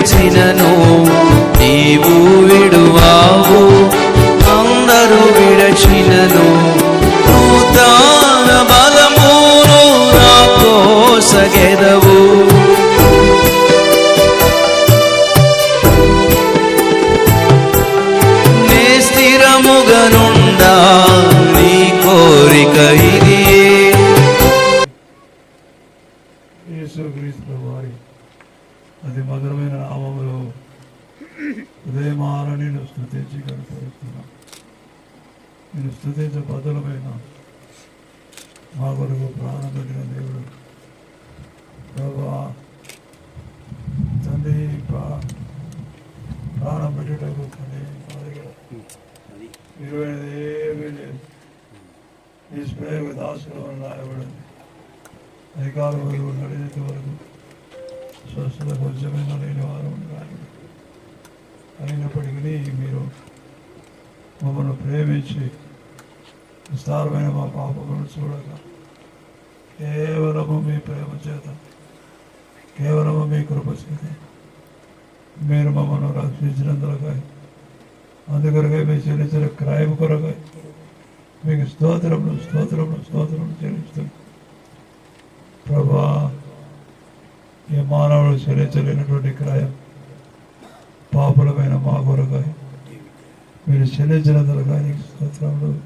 విడచినను నీవు విడువావు అతి మధురమైన నామములో ఉదయమారని నేను స్థుతించి కనపడుతున్నాను నేను స్థుతించే బదులమైన మా కొరకు ప్రాణం పెట్టిన దేవుడు ప్రభా తండ్రి ప్రా- ప్రాణం పెట్టేటకు తండ్రి మా దగ్గర విలువైనది ఏమీ లేదు. ఈ స్ప్రే దాసులు రాయబడింది అధికారులు వరకు నడిచేంత వరకు స్వస్థత కొంచెమైనా లేని వారు ఉండాలి అయినప్పటికీ మీరు మమ్మల్ని ప్రేమించి విస్తారమైన మా పాపములను చూడక కేవలము మీ ప్రేమ చేత కేవలము మీ కృప చేత మీరు మమ్మల్ని రక్షించినందులకై అందుకొరకై మీ చెల్లించిన క్రయం కొరకై మీకు స్తోత్రములు స్తోత్రములు స్తోత్రములు చెల్లిస్తున్నాం ప్రభా ఈ మానవుడు చెల్లించలేనటువంటి క్రయం పాపులమైన మా కొరకై. మీరు చెల్లించినందుకు కానీ స్తోత్రములు.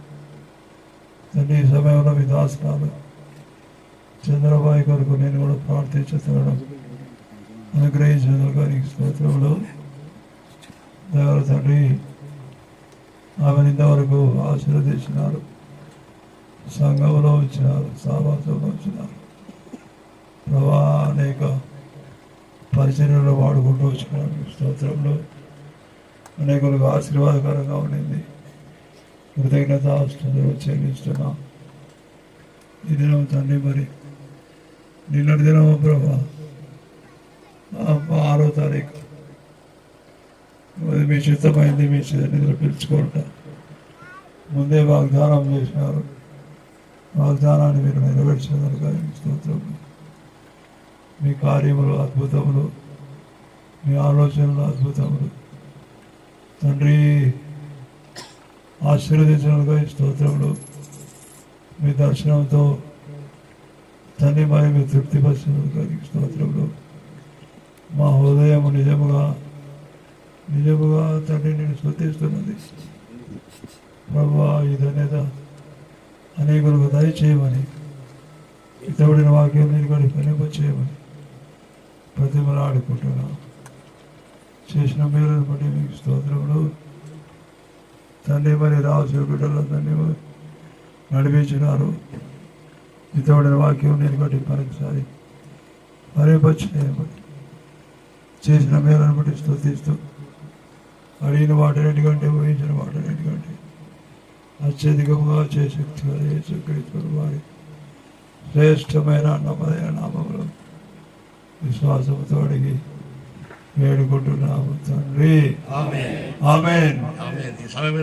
తండ్రి ఈ సమయంలో మీ దాసనాలు చంద్రబాయి కొరకు నేను కూడా ప్రార్థించుతున్నాను. అనుగ్రహించినందుకు కానీ స్తోత్రములు. దగ్గర తండ్రి ఆమెను ఇంతవరకు ఆశీర్వదించినారు. సంఘంలో ఉంచినారు సావాసంలో ఉంచినారు. ప్రభా అనేక పరిచర్యలు వాడుకుంటూ వచ్చినాడు. స్తోత్రంలో అనేకులకు ఆశీర్వాదకరంగా ఉండింది. కృతజ్ఞత స్థుతులు చెల్లిస్తున్నాం ఈ దినం తండ్రి మరి నిన్నటి దినం ప్రభా ఆరో తారీఖు అది మీ చిత్తమైంది మీ నిధులు పిలుచుకుంటా ముందే వాగ్దానం చేసినారు. వాగ్దానాన్ని మీరు నెరవేర్చేదారు స్తోత్రం. మీ కార్యములు అద్భుతములు మీ ఆలోచనలు అద్భుతములు. తండ్రి ఆశీర్వదించడానికి స్తోత్రములు. మీ దర్శనంతో తండ్రి మరి మీ తృప్తిపరిచినందుకు స్తోత్రములు. మా హృదయం నిజముగా నిజముగా తండ్రి నేను స్తుతిస్తున్నది. ప్రభు ఈ ధన్యత అనేకులకు దయచేయమని ఇతరుడిన వాక్యం నేను కూడా ఫలింప చేయమని ప్రతిమలాడుకుంటున్నా. చేసిన మేలను బట్టి మీకు స్తోత్రములు. తండ్రి మరి రాసి బిడ్డలు తండ్రి నడిపించినారు. ఇతరుడిన వాక్యం నేను బట్టి మరొకసారి మరేపచ్చినాయి చేసిన మేలను బట్టి స్తుతిస్తూ అడిగిన వాటినటికంటే ఊహించిన వాటిని వాటినటికంటే అత్యధికంగా చేసే యేసుక్రీస్తు వారి శ్రేష్టమైన నమ్మదైన నామములు విశ్వాసంతో అడిగి వేడుకుంటున్నాము తండ్రి సమయంలో